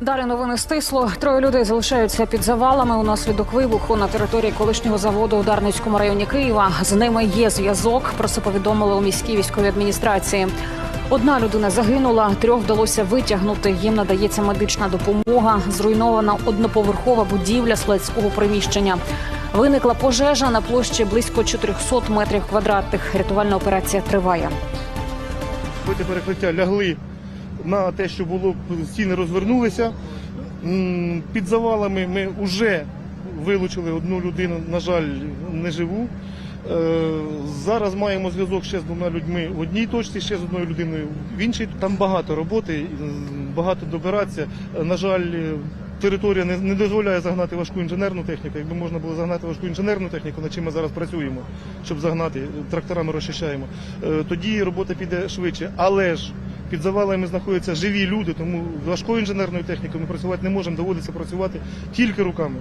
Далі новини стисло. Троє людей залишаються під завалами унаслідок вибуху на території колишнього заводу у Дарницькому районі Києва. З ними є зв'язок. Про це повідомили у міській військовій адміністрації. Одна людина загинула, трьох вдалося витягнути. Їм надається медична допомога. Зруйнована одноповерхова будівля складського приміщення. Виникла пожежа на площі близько 400 метрів квадратних. Рятувальна операція триває. Бити перекриття лягли на те, що було стіни розвернулися. Під завалами ми вже вилучили одну людину, на жаль, не живу. Е, Зараз маємо зв'язок ще з двома людьми в одній точці, ще з одною людиною в іншій. Там багато роботи, багато добиратися. Е, На жаль, е, територія не, дозволяє загнати важку інженерну техніку. Якби можна було загнати важку інженерну техніку, над чим ми зараз працюємо, щоб загнати, тракторами розчищаємо, тоді робота піде швидше. Але ж під завалами знаходяться живі люди, тому важкою інженерною технікою ми працювати не можемо, доводиться працювати тільки руками.